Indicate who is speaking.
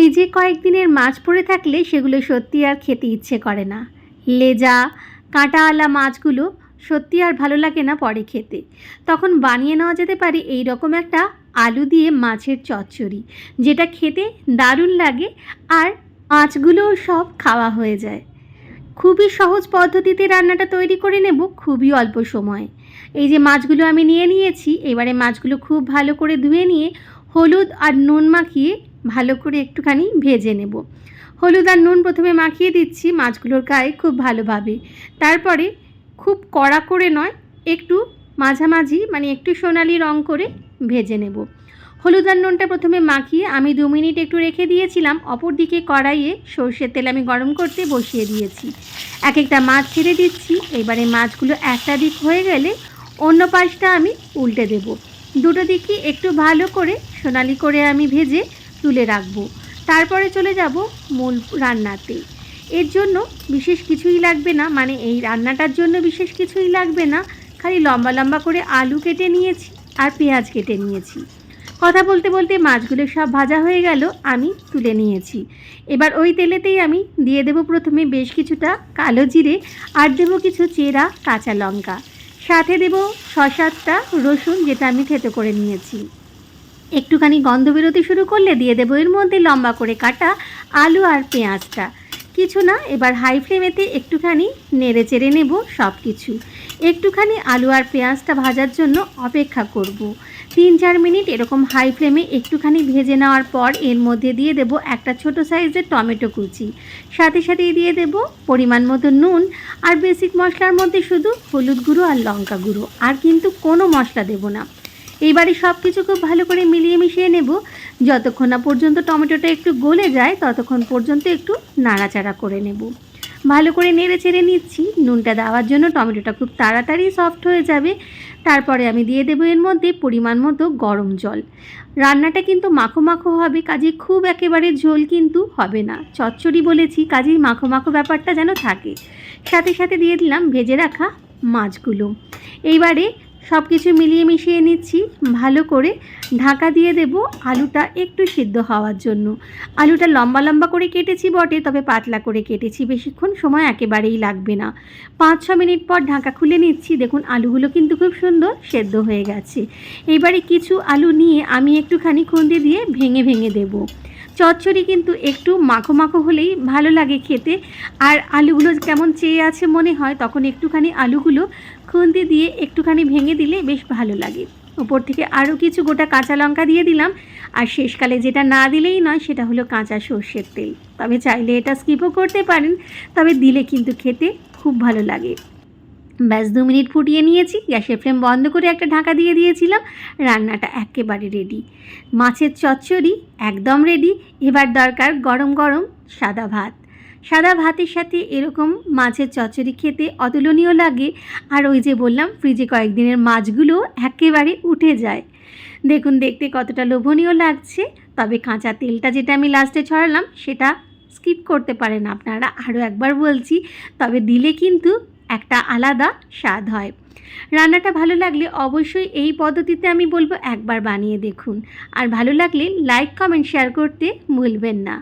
Speaker 1: ফ্রিজে কয়েকদিনের মাছ পড়ে থাকলে সেগুলো সত্যি আর খেতে ইচ্ছে করে না। লেজা কাঁটাওয়ালা মাছগুলো সত্যি আর ভালো লাগে না পরে খেতে। তখন বানিয়ে নেওয়া যেতে পারে এই রকম একটা আলু দিয়ে মাছের চচ্চড়ি, যেটা খেতে দারুণ লাগে আর মাছগুলোও সব খাওয়া হয়ে যায়। খুবই সহজ পদ্ধতিতে রান্নাটা তৈরি করে নেব খুবই অল্প সময়ে। এই যে মাছগুলো আমি নিয়ে নিয়েছি, এবারে মাছগুলো খুব ভালো করে ধুয়ে নিয়ে হলুদ আর নুন মাখিয়ে ভালো করে একটুখানি ভেজে নেব। হলুদ আর নুন প্রথমে মাখিয়ে দিচ্ছি, মাছগুলোর গায়ে খুব ভালোভাবে। তারপরে খুব কড়া করে নয়, একটু মাঝামাঝি মানে একটু সোনালি রং করে ভেজে নেব। হলুদ আর নুনটা প্রথমে মাখিয়ে আমি দু মিনিট একটু রেখে দিয়েছিলাম অপর দিকে কড়াইয়ে সর্ষের তেল আমি গরম করতে বসিয়ে দিয়েছি। এক একটা মাছ ছেড়ে দিচ্ছি, এবারে মাছগুলো একটা দিক হয়ে গেলে অন্য পাশটা আমি উল্টে দেব। দুটো দিকই একটু ভালো করে সোনালি করে আমি ভেজে তুলে রাখব। তারপরে চলে যাব মূল রান্নাতে। এর জন্য বিশেষ কিছুই লাগবে না মানে এই রান্নাটার জন্য বিশেষ কিছুই লাগবে না, খালি লম্বা লম্বা করে আলু কেটে নিয়েছি আর পেঁয়াজ কেটে নিয়েছি। কথা বলতে বলতে মাছগুলো সব ভাজা হয়ে গেল, আমি তুলে নিয়েছি। এবার ওই তেলেতেই আমি দিয়ে দেব প্রথমে বেশ কিছুটা কালো জিরে আর দেবো কিছু চেরা কাঁচা লঙ্কা। সাথে দেব ছ সাতটা রসুন, যেটা আমি থেতো করে নিয়েছি। একটুখানি গন্ধ বেরোতে শুরু করলে দিয়ে দেবো এর মধ্যে লম্বা করে কাটা আলু আর পেঁয়াজটা। কিছু না, এবার হাই ফ্লেমেতে একটুখানি নেড়ে চেড়ে নেব সব কিছু একটুখানি আলু আর পেঁয়াজটা ভাজার জন্য অপেক্ষা করব। তিন চার মিনিট এরকম হাই ফ্লেমে একটুখানি ভেজে নেওয়ার পর এর মধ্যে দিয়ে দেব একটা ছোট সাইজের টমেটো কুচি। সাথে সাথেই দিয়ে দেব পরিমাণ মতো নুন আর বেসিক মশলার মধ্যে শুধু হলুদ গুঁড়ো আর লঙ্কা গুঁড়ো। আর কিন্তু কোনো মশলা দেব না। এইবারে সব কিছু খুব ভালো করে মিলিয়ে মিশিয়ে নেব। যতক্ষণ না পর্যন্ত টমেটোটা একটু গলে যায়, ততক্ষণ পর্যন্ত একটু নাড়াচাড়া করে নেব। ভালো করে নেড়ে চেড়ে নিচ্ছি। নুনটা দেওয়ার জন্য টমেটোটা খুব তাড়াতাড়ি সফট হয়ে যাবে। তারপরে আমি দিয়ে দেবো এর মধ্যে পরিমাণ মতো গরম জল। রান্নাটা কিন্তু মাখো মাখো হবে, কাজে খুব একেবারে ঝোল কিন্তু হবে না। চচ্চড়ি বলেছি, কাজেই মাখো মাখো ব্যাপারটা যেন থাকে। সাথে সাথে দিয়ে দিলাম ভেজে রাখা মাছগুলো। এইবারে সব কিছু মিলিয়ে মিশিয়ে নিচ্ছি। ভালো করে ঢাকা দিয়ে দেব আলুটা একটু সিদ্ধ হওয়ার জন্য। আলুটা লম্বা লম্বা করে কেটেছি বটে, তবে পাতলা করে কেটেছি। বেশিক্ষণ সময় একেবারেই লাগবে না। পাঁচ ছ মিনিট পর ঢাকা খুলে নিচ্ছি। দেখুন, আলুগুলো কিন্তু খুব সুন্দর সেদ্ধ হয়ে গেছে। এবারে কিছু আলু নিয়ে আমি একটুখানি খুন্দি দিয়ে ভেঙে ভেঙে দেবো। চচ্চড়ি কিন্তু একটু মাখো মাখো হলেই ভালো লাগে খেতে। আর আলুগুলো কেমন চেয়ে আছে মনে হয়, তখন একটুখানি আলুগুলো খুন্তি দিয়ে একটুখানি ভেঙে দিলে বেশ ভালো লাগে। ওপর থেকে আরও কিছু গোটা কাঁচা লঙ্কা দিয়ে দিলাম। আর শেষকালে যেটা না দিলেই নয়, সেটা হলো কাঁচা সর্ষের তেল। তবে চাইলে এটা স্কিপও করতে পারেন, তবে দিলে কিন্তু খেতে খুব ভালো লাগে। ব্যাস দু মিনিট ফুটিয়ে নিয়েছি, গ্যাসের ফ্লেম বন্ধ করে একটা ঢাকা দিয়ে দিয়েছিলাম, রান্নাটা একেবারে রেডি মাছের চচ্চড়ি একদম রেডি এবার দরকার গরম গরম সাদা ভাত। সাদা ভাতের সাথে এরকম মাছের চচ্চড়ি খেতে অতুলনীয় লাগে, আর ওই যে বললাম ফ্রিজে কয়েকদিনের মাছগুলো একেবারে উঠে যায়। দেখুন, দেখতে কতটা লোভনীয় লাগছে, তবে কাঁচা তেলটা যেটা আমি লাস্টে ছড়ালাম, সেটা স্কিপ করতে পারেন আপনারা। আরও একবার বলছি, তবে দিলে কিন্তু একটা আলাদা স্বাদ হয়। রান্নাটা ভালো লাগলে অবশ্যই এই পদ্ধতিতে আমি বলব একবার বানিয়ে দেখুন। আর ভালো লাগলে লাইক কমেন্ট শেয়ার করতে ভুলবেন না।